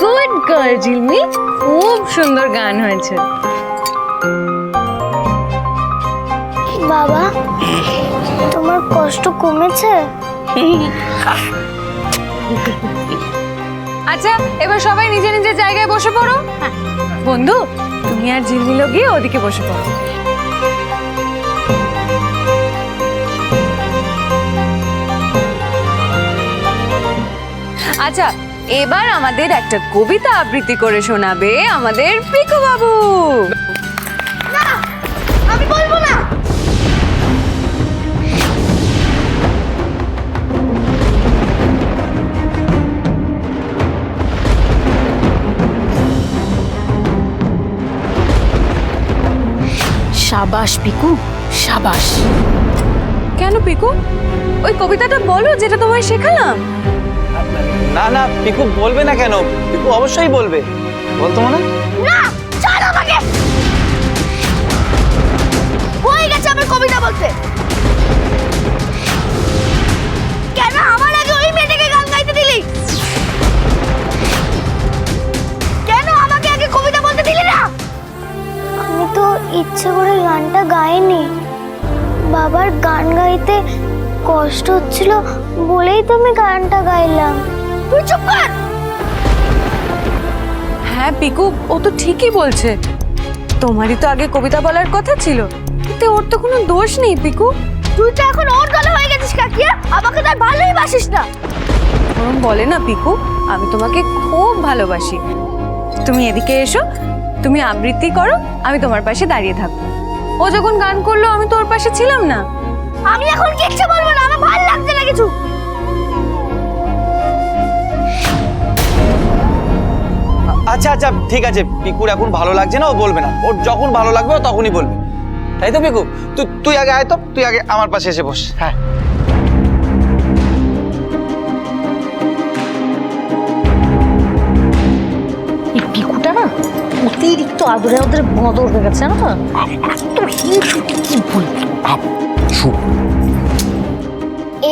Good girl জিলমি খুব সুন্দর গান হয়েছে। বাবা তোমার কষ্ট কমেছে? আচ্ছা এবার সবাই নিজে নিজের জায়গায় বসে পড়ো। বন্ধু তুমি আর ঝিলমিলো গিয়ে ওদিকে বসে পড়ো। আচ্ছা এবার আমাদের একটা কবিতা আবৃত্তি করে শোনাবে আমাদের পিকু বাবু আমি বলব না। সাবাস পিকু সাবাস। কেন পিকু? ওই কবিতাটা বলো যেটা তোমায় শেখালাম। না না পিকু বলবে না কেন? পিকু অবশ্যই বলবে। বলতো মনে? না ছাড় আমাকে! হয়ে গেছে আমার কবিতা বলতে। কেন আমার আগে ওই মেয়েটাকে গান গাইতে দিলি? কেন আমাকে আগে কবিতা বলতে দিলি না? আমি তো ইচ্ছে করে গানটা গাইনি। বাবার গান গাইতে কষ্ট হচ্ছিল বলেই তো আমি গানটা গাইলাম। তুই চুপ কর। হ্যাঁ পিকু ও তো ঠিকই বলছে। তোমারই তো আগে কবিতা বলার কথা ছিল। কিন্তু ওর তো কোনো দোষ নেই পিকু। তুই তো এখন ওর দলে হয়ে গেছিস কাকিয়া। আমাকে তার ভালোই বাসিস না। ওরম বলে না পিকু আমি তোমাকে খুব ভালোবাসি। তুমি এদিকে এসো তুমি আবৃত্তি করো আমি তোমার পাশে দাঁড়িয়ে থাকব। ও যখন গান করল আমি তো ওর পাশে ছিলাম না। আমি এখন কিচ্ছু বলব না আমার ভালো লাগছে না কিছু। আচ্ছা আচ্ছা ঠিক আছে পিকুর এখন ভালো লাগছে না ও বলবে না। ওর যখন ভালো লাগবে ও তখনই বলবে। তাই তো পিকু? তুই তুই আগে আয় তো তুই আগে আমার পাশে এসে বস। হ্যাঁ। পিকুটা না অতিরিক্ত আদরে হয়ে গেছে না এত হিংসুটি কি বলব?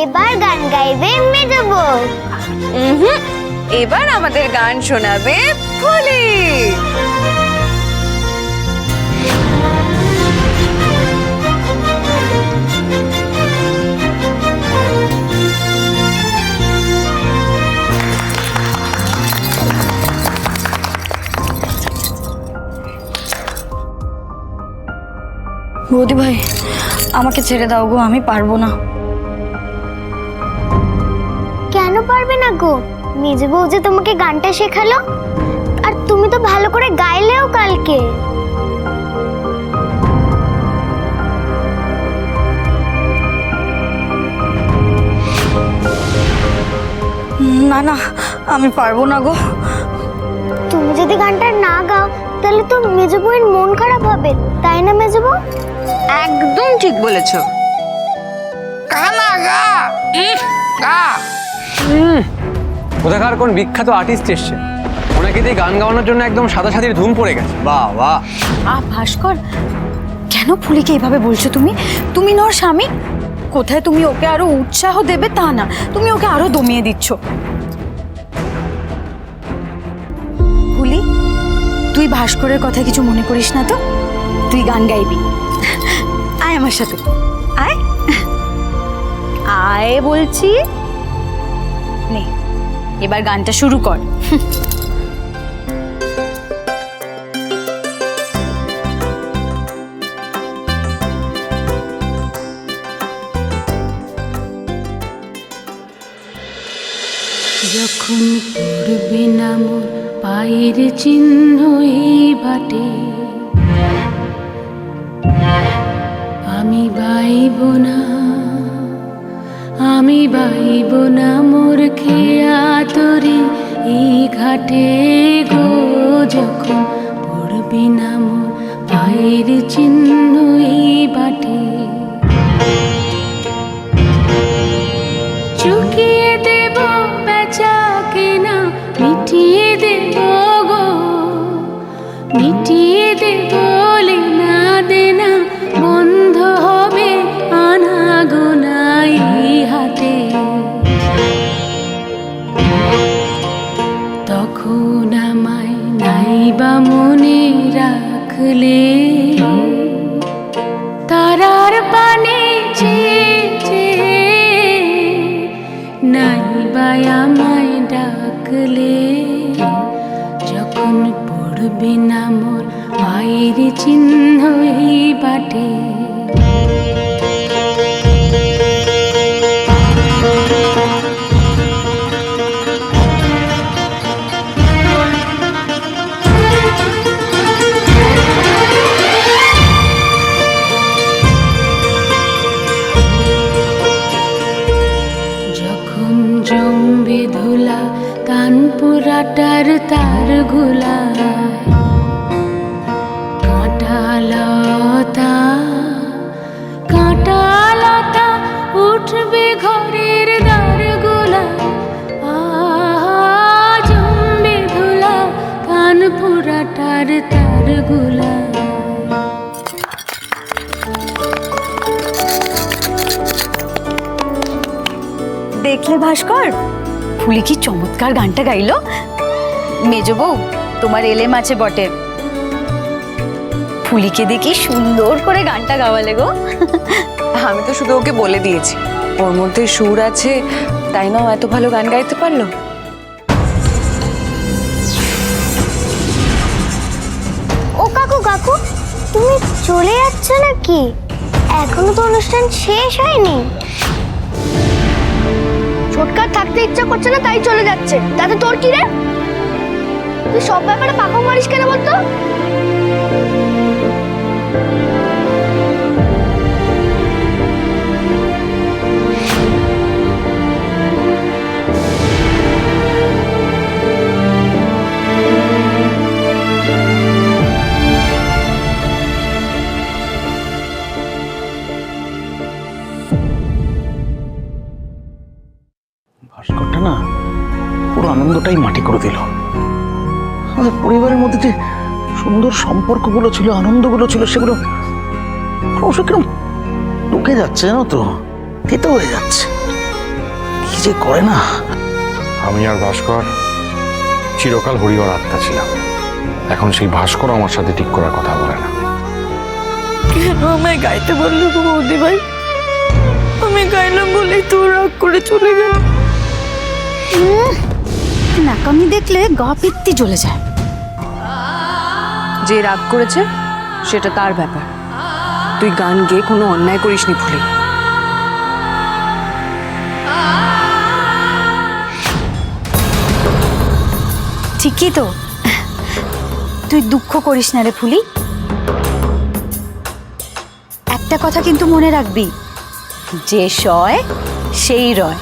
এবার গান গাইবে মেজব এবার আমাদের গান শোনাবে ফুলি। বৌদি ভাই আমাকে ছেড়ে দাও গো আমি পারব না। কেন পারবে না গো? মেজ বউ যে তোমাকে গানটা শেখালো? আর তুমি তো ভালো করে গাইলেও কালকে। না না আমি পারব না গো। তুমি যদি গানটা না গাও তাহলে তো মেজ বউয়ের মন খারাপ হবে তাই না মেজ বউ? একদম ঠিক বলেছ। কোথাকার কোন বিখ্যাত আর্টিস্ট এসছে? ওনাকে দিয়ে গান গাওয়ানোর জন্য একদম সাদা সাদির ধুম পড়ে গেছে। বাহ বাহ। আ ভাস্কর কেন ফুলিকে এইভাবে বলছো তুমি? তুমি নর স্বামী। কোথায় তুমি ওকে আরও উৎসাহ দেবে তা না। তুমি ওকে আরও দমিয়ে দিচ্ছ। ফুলি তুই ভাস্করের কথা কিছু মনে করিস না তো? তুই গান গাইবি। আয় আমার সাথে। আয়। আয় বলছি। এবার গানটা শুরু কর। যখন পড়বে না পায়ের চিহ্ন এই বাটে। আমি বাইব না, আমি বাইব না মোর খেয়া ঘাটে গো যখন পড়বি নাম পায়ের চিহ্ন চলবে না মোর চিহ্ন বাটে। তার গুলায় কাঁটালতা কাঁটালতা উঠবে ঘরের দ্বার গোলা জম্বে ধুলা কানপুরাটার তার গুলায়। দেখলে ভাস্কর, ফুলি কি চমৎকার গানটা গাইলো। মেজ বউ তোমার এলেম আছে বটে। ফুলিকে দেখি সুন্দর করে গানটা গাওয়ালে গো। আমি তো শুধু ওকে বলে দিয়েছি। ওর মধ্যে সুর আছে তাই না এত ভালো গান গাইতে পারল? ও কাকু কাকু তুমি চলে যাচ্ছ নাকি? এখনও তো অনুষ্ঠান শেষ হয়নি। ছোটকার থাকতে ইচ্ছা করছে না তাই চলে যাচ্ছে। তাতে তোর কি রে? তুই সব ব্যাপারে পাখা মারিস কেন বলতো? ভাস্করটা না পুরো আনন্দটাই মাটি করে দিল। আমাদের পরিবারের মধ্যে যে সুন্দর সম্পর্কগুলো ছিল আনন্দগুলো ছিল সেগুলো ক্রমশ কিরম ঢুকে যাচ্ছে জানো তো? তেতো হয়ে যাচ্ছে। কি যে করে না? আমি আর ভাস্কর চিরকাল হরিহর আত্মা ছিলাম। এখন সেই ভাস্কর আমার সাথে ঠিক করার কথা বলে না। কেন আমায় গাইতে বলল গো বৌদি ভাই? আমি গাইলাম বলেই তো রাগ করে চলে গেল। নাকামি দেখলে গা পিত্তি জ্বলে যায়। যে রাগ করেছে, সেটা তার ব্যাপার। তুই গান গেয়ে কোনো অন্যায় করিসনি ফুলি। ঠিকই তো। তুই দুঃখ করিস না রে ফুলি। একটা কথা কিন্তু মনে রাখবি, যে সয়, সেই রয়।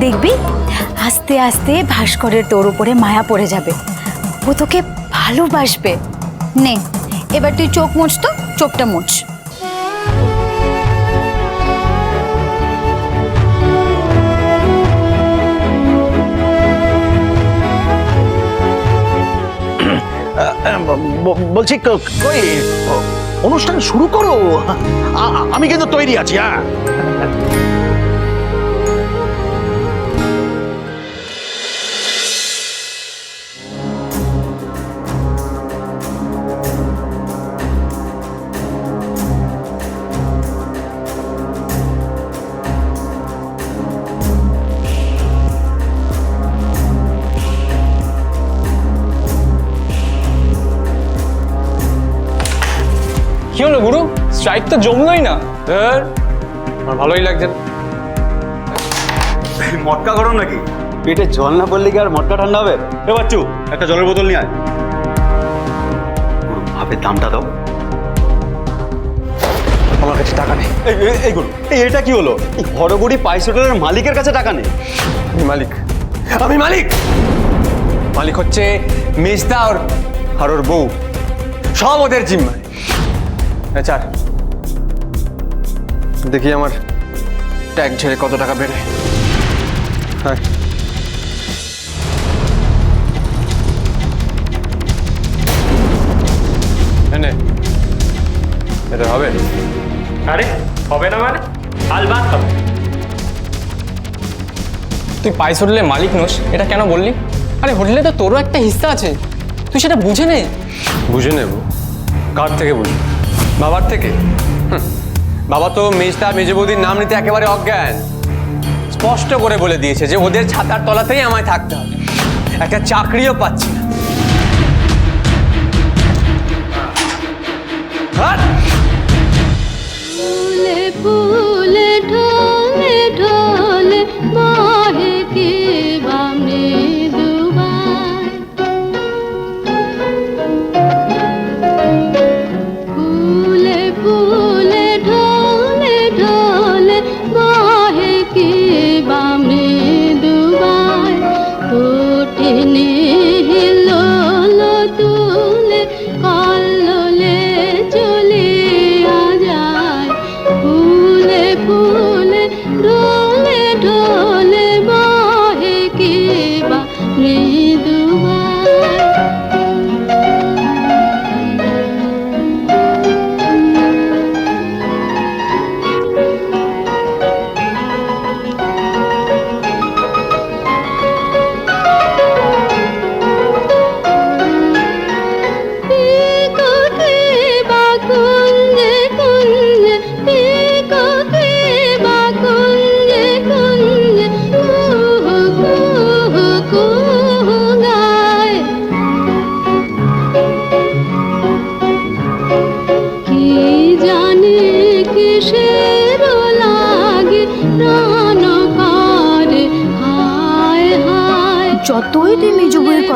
দেখবি? আস্তে আস্তে ভাস্করের তোর উপরে মায়া পড়ে যাবে। ও তোকে ভালোবাসবে। নে, এবার তুই চোখ মুছ তো, চোখটা মুছ। বলছি অনুষ্ঠান শুরু করো। আমি কিন্তু তৈরি আছি হ্যাঁ কি হলো গুরু? স্ট্রাইক তো জমলোই না। ধর, আমার ভালোই লাগছে না। মটকা গরম নাকি? পেটে জল না পড়লে কি আর মটকা ঠান্ডা হবে? এ বাচ্চু একটা জলের বোতল নিয়ে আয়। ভাবের দামটা দাও। আমার কাছে টাকা নেই। এই গুরু এই এটা কি হলো? এই হরগুড়ি পাইস হোটেলের মালিকের কাছে টাকা নেই। আমি মালিক। আমি মালিক! মালিক হচ্ছে মেজদা আর আর ওর বউ। সব ওদের জিম্মায়। আচ্ছা দেখি আমার ট্যাগ ছেড়ে কত টাকা বেড়ে। হ্যাঁ। এনে এটা হবে? আরে হবে না মানে? আলবাত হবে। তুই পাইস হোটেলের মালিক নোস এটা কেন বললি? আরে হোটেলে তো তোরও একটা হিস্সা আছে। তুই সেটা বুঝে নে। বুঝে নেব। কার থেকে বুঝি বাবার থেকে? বাবা তো মেজদা মেজে বৌদির নাম নিতে একেবারে অজ্ঞান। স্পষ্ট করে বলে দিয়েছে যে ওদের ছাতার তলাতেই আমায় থাকতে হবে। একটা চাকরিও পাচ্ছি না।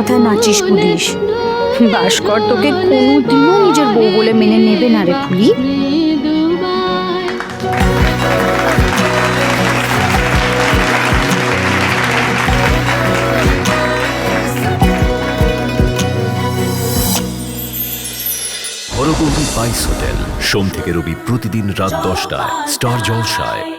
কথা নাচিস পুলিশ। ভাস্কর তোকে কোনোদিনও নিজের বউ বলে মেনে নেবে না রে ফুলি। হরগৌরী হোটেল, সোম থেকে রবি প্রতিদিন রাত দশটায়, স্টার জলসায়।